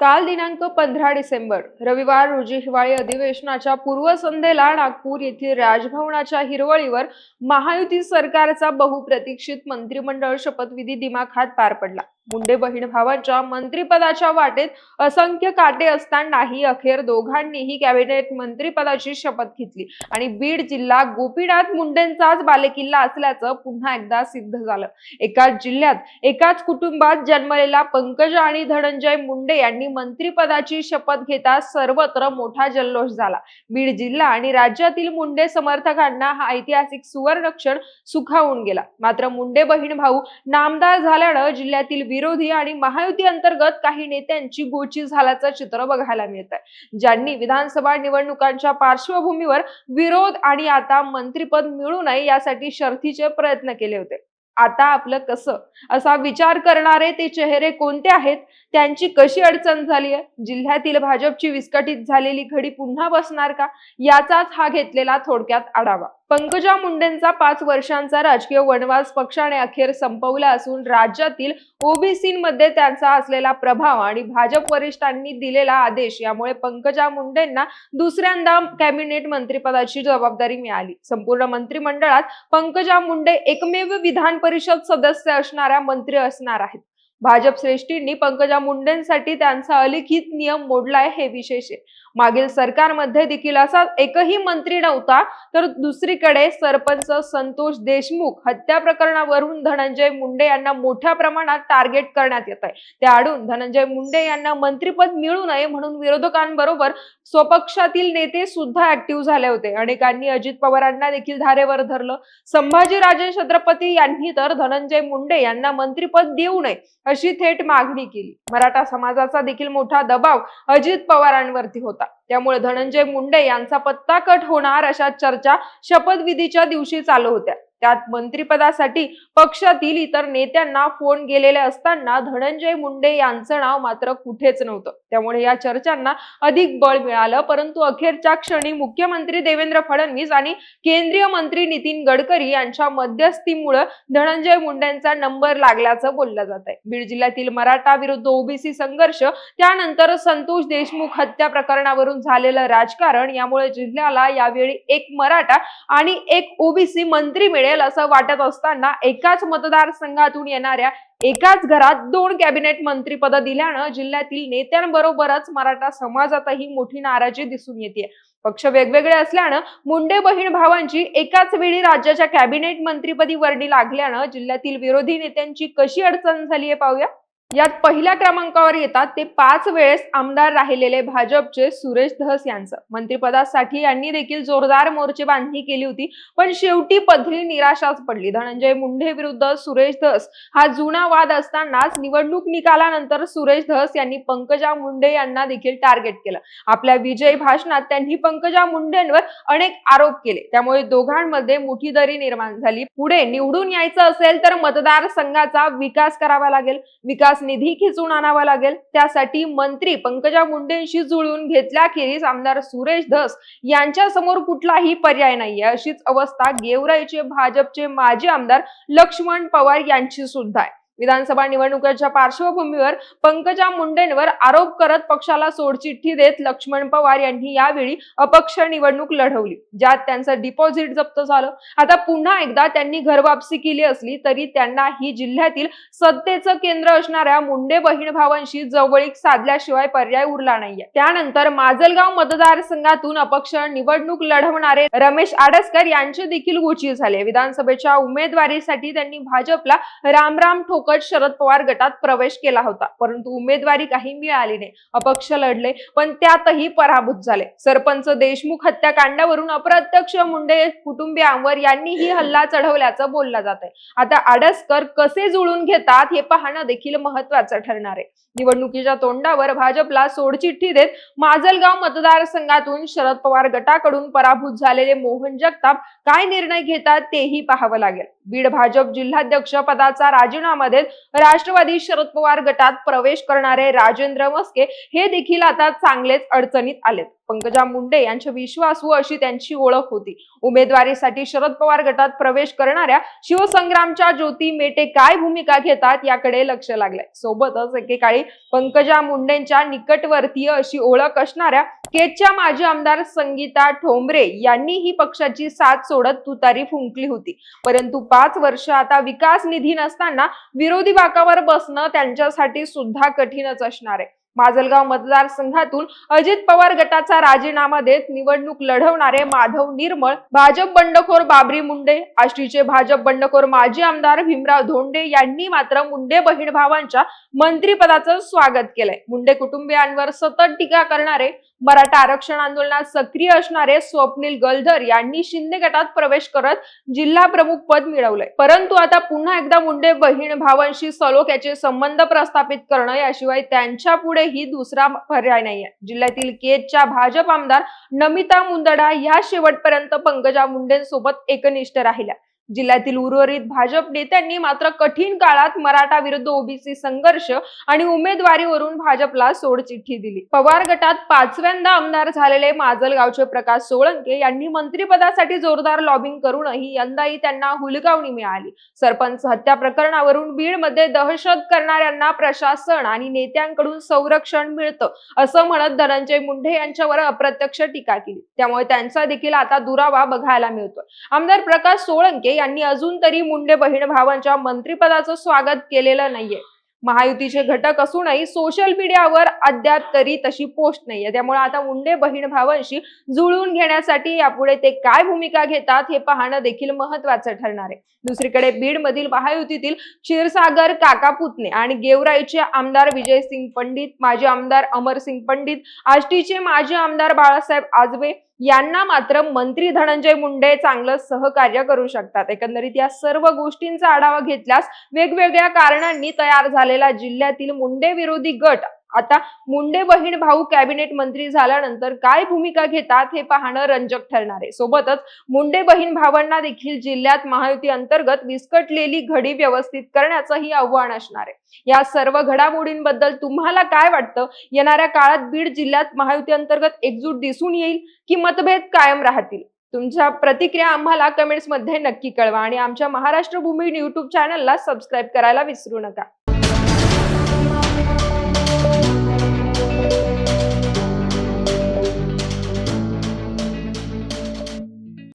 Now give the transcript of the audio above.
काल दिनांक पंधरा डिसेंबर रविवार रोजी हिवाळी अधिवेशनाच्या पूर्वसंध्येला नागपूर येथील राजभवनाच्या हिरवळीवर महायुती सरकारचा बहुप्रतीक्षित मंत्रिमंडळ शपथविधी दिमाखात पार पडला. मुंडे बहीण भावांच्या मंत्रिपदाच्या वाटेत असंख्य काटे असतानाही अखेर दोघांनीही कॅबिनेट मंत्रिपदाची शपथ घेतली. आणि बीड जिल्हा गोपीनाथ मुंडेंचाच बालेकिल्ला असल्याचं पुन्हा एकदा सिद्ध झालं. एकाच जिल्ह्यात एकाच कुटुंबात जन्मलेला पंकज आणि धनंजय मुंडे यांनी मंत्रिपदाची शपथ घेता सर्वत्र मोठा जल्लोष झाला. बीड जिल्हा आणि राज्यातील मुंडे समर्थकांना हा ऐतिहासिक सुवर्णक्षण सुखावून गेला. मात्र मुंडे बहीण भाऊ नामदार झाल्यानं जिल्ह्यातील विरोधी आणि महायुती अंतर्गत काही नेत्यांची गोची झाल्याचं चित्र बघायला मिळत आहे ज्यांनी विधानसभा निवडणुकांच्या पार्श्वभूमीवर विरोध आणि आता मंत्रीपद मिळू नये यासाठी शर्थीचे प्रयत्न केले होते. आता आपलं कसं? असा विचार करणारे ते चेहरे कोणते आहेत? त्यांची कशी अडचण झाली आहे जिल्ह्यातील भाजपची विस्कटीत झालेली घडी पुन्हा बसणार का? याचाच हा घेतलेला थोडक्यात आढावा. पंकजा मुंडेंचा पाच वर्षांचा राजकीय वनवास पक्षाने अखेर संपवला असून राज्यातील ओबीसीमध्ये त्यांचा असलेला प्रभाव आणि भाजप वरिष्ठांनी दिलेला आदेश यामुळे पंकजा मुंडेंना दुसऱ्यांदा कॅबिनेट मंत्रिपदाची जबाबदारी मिळाली. संपूर्ण मंत्रिमंडळात पंकजा मुंडे एकमेव विधान परिषद सदस्य असणाऱ्या मंत्री असणार आहेत. भाजप श्रेष्ठींनी पंकजा मुंडेंसाठी त्यांचा अलिखित नियम मोडलाय हे विशेष आहे. मागील सरकारमध्ये देखील असा एकही मंत्री नव्हता. तर दुसरीकडे सरपंच संतोष देशमुख हत्या प्रकरणावरून धनंजय मुंडे यांना मोठ्या प्रमाणात टार्गेट करण्यात येत आहे. त्याआडून धनंजय मुंडे यांना मंत्रीपद मिळू नये म्हणून विरोधकांबरोबर स्वपक्षातील नेते सुद्धा ऍक्टिव्ह झाले होते. अनेकांनी अजित पवारांना देखील धारेवर धरलं. संभाजीराजे छत्रपती यांनी तर धनंजय मुंडे यांना मंत्रीपद देऊ नये अशी थेट मागणी केली. मराठा समाजाचा देखील मोठा दबाव अजित पवारांवरती होता. होता त्यामुळे धनंजय मुंडे यांचा पत्ता कट होणार अशा चर्चा शपथविधीच्या दिवशी चालू होत्या. त्यात मंत्रिपदासाठी पक्षातील इतर नेत्यांना फोन गेलेले असताना धनंजय मुंडे यांचं नाव मात्र कुठेच नव्हतं. त्यामुळे या चर्चांना अधिक बळ मिळालं परंतु अखेरच्या क्षणी मुख्यमंत्री देवेंद्र फडणवीस आणि केंद्रीय मंत्री नितीन गडकरी यांच्या मध्यस्थीमुळे धनंजय मुंडेंचा नंबर लागल्याचं बोललं जात आहे. बीड जिल्ह्यातील मराठा विरुद्ध ओबीसी संघर्ष त्यानंतर संतोष देशमुख हत्या प्रकरणावरून झालेलं राजकारण यामुळे जिल्ह्याला यावेळी एक मराठा आणि एक ओबीसी मंत्री मिळेल असं वाटत असताना एकाच मतदारसंघातून येणाऱ्या एकाच घरात दोन कॅबिनेट मंत्रीपद दिल्यानं जिल्ह्यातील नेत्यांबरोबरच मराठा समाजातही मोठी नाराजी दिसून येते पक्ष वेगवेगळे असल्यानं मुंडे बहीण भावांची एकाच वेळी राज्याच्या कॅबिनेट मंत्रीपदी वर्णी लागल्यानं जिल्ह्यातील विरोधी नेत्यांची कशी अडचण झाली आहे पाहूया. यात पहिल्या क्रमांकावर येतात ते पाच वेळेस आमदार राहिलेले भाजपचे सुरेश धस यांचं. मंत्रिपदासाठी यांनी देखील जोरदार मोर्चे बांधणी केली होती पण शेवटी पदरी निराशाच पडली. धनंजय मुंडे विरुद्ध सुरेश धस हा जुना वाद असतानाच निवडणूक निकालानंतर सुरेश धस यांनी पंकजा मुंडे यांना देखील टार्गेट केलं. आपल्या विजय भाषणात त्यांनी पंकजा मुंडेंवर अनेक आरोप केले. त्यामुळे दोघांमध्ये मोठी दरी निर्माण झाली. पुढे निवडून यायचं असेल तर मतदारसंघाचा विकास करावा लागेल. विकास निधी खिचून आणावा लागेल. त्यासाठी मंत्री पंकजा मुंडेंशी जुळून घेतल्याखेरीज आमदार सुरेश धस यांच्या समोर कुठलाही पर्याय नाहीये. अशीच अवस्था गेवराईचे भाजपचे माजी आमदार लक्ष्मण पवार यांची सुद्धा आहे. विधानसभा निवडणुकीच्या पार्श्वभूमीवर पंकजा मुंडेंवर आरोप करत पक्षाला सोडचिठ्ठी देत लक्ष्मण पवार यांनी यावेळी अपक्ष निवडणूक लढवली ज्यात त्यांचं डिपॉझिट जप्त झालं. आता पुन्हा एकदा त्यांनी घरवापसी केली असली तरी त्यांना ही जिल्ह्यातील सत्तेचं केंद्र असणाऱ्या मुंडे बहीण भावांशी जवळीक साधल्याशिवाय पर्याय उरला नाहीये. त्यानंतर माजलगाव मतदारसंघातून अपक्ष निवडणूक लढवणारे रमेश आडसकर यांचे देखील गोची झाले. विधानसभेच्या उमेदवारीसाठी त्यांनी भाजपला रामराम ठोकत शरद पवार गटात प्रवेश केला होता. परंतु उमेदवारी काही मिळाली नाही. अपक्ष लढले पण त्यातही पराभूत झाले. सरपंच देशमुख हत्याकांडावरून अप्रत्यक्ष मुंडे कुटुंबियांवर यांनीही हल्ला चढवल्याचं बोललं जात आहे आता आडसकर कसे जुळून घेतात हे पाहणं देखील महत्वाचं ठरणार आहे. निवडणुकीच्या तोंडावर भाजपला सोडचिठ्ठी देत माजलगाव मतदारसंघातून शरद पवार गटाकडून पराभूत झालेले मोहन जगताप काय निर्णय घेतात तेही पाहावं लागेल. बीड भाजप जिल्हाध्यक्ष पदाचा राजीनामा देत राष्ट्रवादी शरद पवार गटात प्रवेश करणारे राजेंद्र मस्के हे देखील आता चांगलेच अडचणीत आलेत. पंकजा मुंडे यांच्या विश्वासू अशी त्यांची ओळख होती. उमेदवारीसाठी शरद पवार गटात प्रवेश करणाऱ्या शिवसंग्रामच्या ज्योती मेटे काय भूमिका घेतात याकडे लक्ष लागलंय. सोबतच एकेकाळी पंकजा मुंडेंच्या निकटवर्तीय अशी ओळख असणाऱ्या केजच्या माजी आमदार संगीता ठोंबरे यांनी ही पक्षाची साथ सोडत तुतारी फुंकली होती. परंतु पाच वर्ष आता विकास निधी नसताना विरोधी बाकावर बसणं त्यांच्यासाठी सुद्धा कठीणच असणार आहे. माजलगाव मतदारसंघातून अजित पवार गटाचा राजीनामा देत निवडणूक लढवणारे माधव निर्मळ भाजप बंडखोर बाबरी मुंडे आष्टीचे भाजप बंडखोर माजी आमदार भीमराव धोंडे यांनी मात्र मुंडे बहीण भावांच्या मंत्रीपदाचं स्वागत केलंय. मुंडे कुटुंबियांवर सतत टीका करणारे मराठा आरक्षण आंदोलनात सक्रिय असणारे स्वप्नील गलधर यांनी शिंदे गटात प्रवेश करत जिल्हा प्रमुख पद मिळवलंय. परंतु आता पुन्हा एकदा मुंडे बहीण भावांशी सलोख्याचे संबंध प्रस्थापित करणं याशिवाय त्यांच्या पुढेही दुसरा पर्याय नाहीये. जिल्ह्यातील केजच्या भाजप आमदार नमिता मुंदडा या शेवटपर्यंत पंकजा मुंडेंसोबत एकनिष्ठ राहिल्या. जिल्ह्यातील उर्वरित भाजप नेत्यांनी मात्र कठीण काळात मराठा विरुद्ध ओबीसी संघर्ष आणि उमेदवारीवरून भाजपला सोडचिठ्ठी दिली. पवार गटात पाचव्यांदा आमदार झालेले माजलगावचे प्रकाश सोळंके यांनी मंत्रिपदासाठी जोरदार लॉबिंग करूनही यंदाही त्यांना हुलगावणी मिळाली. सरपंच हत्या प्रकरणावरून बीडमध्ये दहशत करणाऱ्यांना प्रशासन आणि नेत्यांकडून संरक्षण मिळतं असं म्हणत धनंजय मुंडे यांच्यावर अप्रत्यक्ष टीका केली. त्यामुळे त्यांचा देखील आता दुरावा बघायला मिळतोय. आमदार प्रकाश सोळंके यांनी अजून तरी मुंडे बहीण भावांच्या मंत्रिपदाचं स्वागत केलेलं नाहीये. महायुतीचे घटक असूनही सोशल मीडियावर अद्याप तरी तशी पोस्ट नाहीये. त्यामुळे आता मुंडे बहीण भावांशी जुळवून घेण्यासाठी यापुढे ते काय भूमिका घेतात हे पाहणं देखील महत्वाचं ठरणार आहे. दुसरीकडे बीडमधील महायुतीतील क्षीरसागर काका पुतणे आणि गेवराईचे आमदार विजयसिंग पंडित माजी आमदार अमरसिंग पंडित आष्टीचे माजी आमदार बाळासाहेब आजबे यांना मात्र मंत्री धनंजय मुंडे चांगलं सहकार्य करू शकतात. एकंदरीत या सर्व गोष्टींचा आढावा घेतल्यास वेगवेगळ्या कारणांनी तयार झालेला जिल्ह्यातील मुंडे विरोधी गट आता मुंडे बहीण भाऊ कॅबिनेट मंत्री झाल्यानंतर काय भूमिका घेतात हे पाहणं रंजक ठरणार आहे. सोबतच मुंडे बहीण भावांना देखील जिल्ह्यात महायुती अंतर्गत विस्कटलेली घडी व्यवस्थित करण्याचंही आव्हान असणार आहे. या सर्व घडामोडींबद्दल तुम्हाला काय वाटतं? येणाऱ्या काळात बीड जिल्ह्यात महायुती अंतर्गत एकजूट दिसून येईल की मतभेद कायम राहतील? तुमच्या प्रतिक्रिया आम्हाला कमेंट्समध्ये नक्की कळवा आणि आमच्या महाराष्ट्र भूमी युट्यूब चॅनलला सबस्क्राईब करायला विसरू नका.